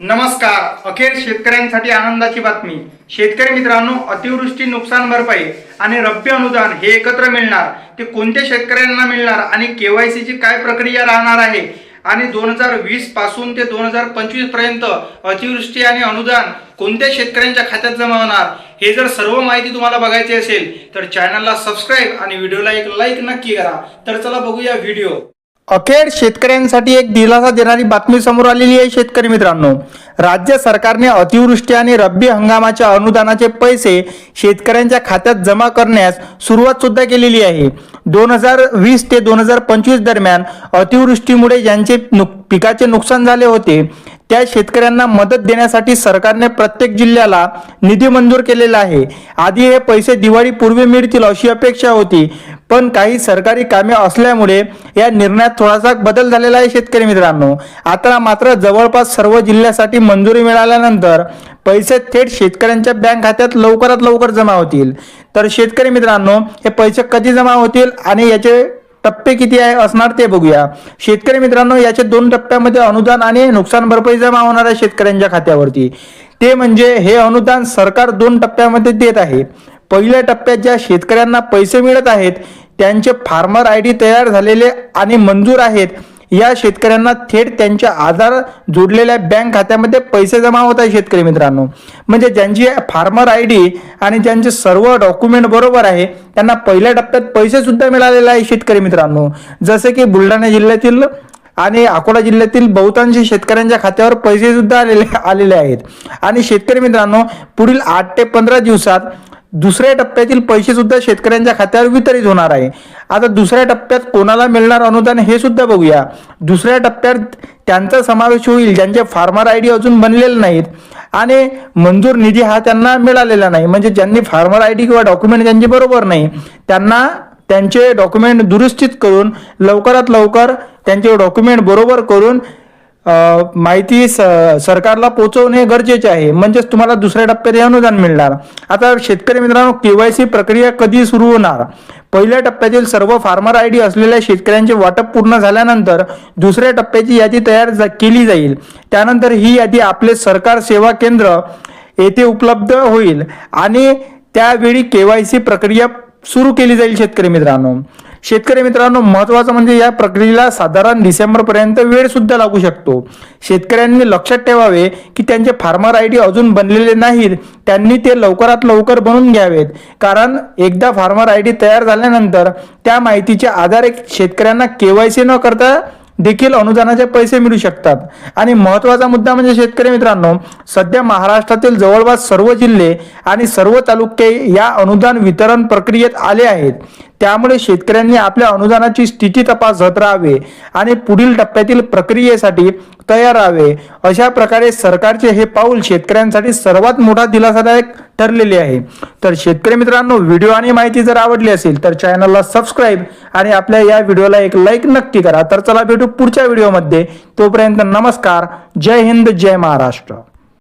नमस्कार. अखेर शेतकऱ्यांसाठी आनंदाची बातमी. शेतकरी मित्रांनो अतिवृष्टी नुकसान भरपाई आणि रब्बी अनुदान हे एकत्र मिळणार. ते कोणत्या शेतकऱ्यांना मिळणार आणि केवायसीची काय प्रक्रिया राहणार आहे? आणि दोन हजार वीसपासून ते दोन हजार पंचवीसपर्यंत अतिवृष्टी आणि अनुदान कोणत्या शेतकऱ्यांच्या खात्यात जमा होणार? हे जर सर्व माहिती तुम्हाला बघायची असेल तर चॅनलला सबस्क्राईब आणि व्हिडिओला एक लाईक नक्की करा. तर चला बघूया व्हिडिओ. अखेर शेतकऱ्यांसाठी एक दिलासा देणारी बातमी समोर आलेली आहे शेतकरी मित्रांनो. राज्य सरकारने अतिवृष्टी आणि रब्बी हंगामाच्या अनुदानाचे पैसे शेतकऱ्यांच्या खात्यात जमा करण्यास सुरुवात सुद्धा केलेली आहे. दोन हजार वीस ते दोन हजार पंचवीस दरम्यान अतिवृष्टीमुळे ज्यांचे नुक पिकाचे नुकसान झाले होते त्या शेतकऱ्यांना मदत देण्यासाठी सरकारने प्रत्येक जिल्ह्याला निधी मंजूर केलेला आहे. आधी हे पैसे दिवाळीपूर्वी मिळतील अशी अपेक्षा होती. पण काही सरकारी कामे असल्यामुळे या निर्णयात थोडासा बदल झालेला आहे शेतकरी मित्रांनो. आता मात्र जवळपास सर्व जिल्ह्यासाठी मंजुरी मिळाल्यानंतर पैसे थेट शेतकऱ्यांच्या बँक खात्यात लवकरात लवकर जमा होतील. तर शेतकरी मित्रांनो हे पैसे कधी जमा होतील आणि याचे टप्पे किती आहे असणार ते बघूया. शेतकरी मित्रांनो याचे दोन टप्प्यामध्ये अनुदान आणि नुकसान भरपाई जमा होणार आहे शेतकऱ्यांच्या खात्यावरती. ते म्हणजे हे अनुदान सरकार दोन टप्प्यामध्ये देत आहे. पहिल्या टप्प्यात ज्या शेतकऱ्यांना पैसे मिळत आहेत त्यांचे फार्मर आय डी तयार झालेले आणि मंजूर आहेत. या शेतकऱ्यांना थेट त्यांच्या आधार जोडलेल्या बँक खात्यामध्ये पैसे जमा होत आहे शेतकरी मित्रांनो. म्हणजे ज्यांची फार्मर आय डी आणि ज्यांचे सर्व डॉक्युमेंट बरोबर आहे त्यांना पहिल्या टप्प्यात पैसे सुद्धा मिळालेले आहे शेतकरी मित्रांनो. जसे की बुलढाणा जिल्ह्यातील आणि अकोला जिल्ह्यातील बहुतांश शेतकऱ्यांच्या खात्यावर पैसे सुद्धा आलेले आलेले आहेत. आणि शेतकरी मित्रांनो पुढील आठ ते पंधरा दिवसात दुसऱ्या टप्प्यातील पैसे सुद्धा शेतकऱ्यांच्या खात्यावर वितरित होणार आहे. आता दुसऱ्या टप्प्यात कोणाला मिळणार अनुदान हे सुद्धा बघूया. दुसऱ्या टप्प्यात त्यांचा समावेश होईल ज्यांचे फार्मर आय डी अजून बनलेले नाहीत. आणि मंजूर निधी हा त्यांना मिळालेला नाही. म्हणजे ज्यांनी फार्मर आय डी किंवा डॉक्युमेंट त्यांचे बरोबर नाही त्यांना त्यांचे डॉक्युमेंट दुरुस्तीत करून लवकरात लवकर त्यांचे डॉक्युमेंट बरोबर करून माहिती स सरकारला पोहोचवणे गरजेचे आहे. म्हणजेच तुम्हाला दुसऱ्या टप्प्यात हे अनुदान मिळणार. आता शेतकरी मित्रांनो केवायसी प्रक्रिया कधी सुरू होणार? पहिल्या टप्प्यातील सर्व फार्मर आय डी असलेल्या शेतकऱ्यांचे वाटप पूर्ण झाल्यानंतर दुसऱ्या टप्प्याची यादी तयार जा- केली जाईल. त्यानंतर ही यादी आपले सरकार सेवा केंद्र येथे उपलब्ध होईल आणि त्यावेळी केवायसी प्रक्रिया सुरू केली जाईल शेतकरी मित्रांनो. शेतकरी मित्रांनो महत्वाचं म्हणजे या प्रक्रियेला साधारण डिसेंबर पर्यंत वेळ सुद्धा लागू शकतो. शेतकऱ्यांनी लक्षात ठेवावे की त्यांचे फार्मर आय डी अजून बनलेले नाहीत. त्यांनी ते लवकरात लवकर बनवून घ्यावेत. कारण एकदा फार्मर आय डी तयार झाल्यानंतर त्या माहितीच्या आधारे शेतकऱ्यांना केवायसी न करता देखील अनुदानाचे पैसे मिळू शकतात. आणि महत्त्वाचा मुद्दा म्हणजे शेतकरी मित्रांनो सध्या महाराष्ट्रातील जवळपास सर्व जिल्हे आणि सर्व तालुके या अनुदान वितरण प्रक्रियेत आले आहेत. त्यामुळे शेतकऱ्यांनी आपल्या अनुदानाची स्थिती तपासत राहावे आणि पुढील टप्प्यातील प्रक्रियेसाठी तयार राहावे. अशा प्रकारे सरकारचे हे पाऊल शेतकऱ्यांसाठी सर्वात मोठा दिलासादायक ठरलेले आहे. तर शेतकरी मित्रांनो व्हिडिओ आणि माहिती जर आवडली असेल तर चॅनलला सबस्क्राईब आणि आपल्या या व्हिडिओला एक लाईक नक्की करा. तर चला भेटू पुढच्या व्हिडिओमध्ये. तोपर्यंत नमस्कार. जय हिंद जय महाराष्ट्र.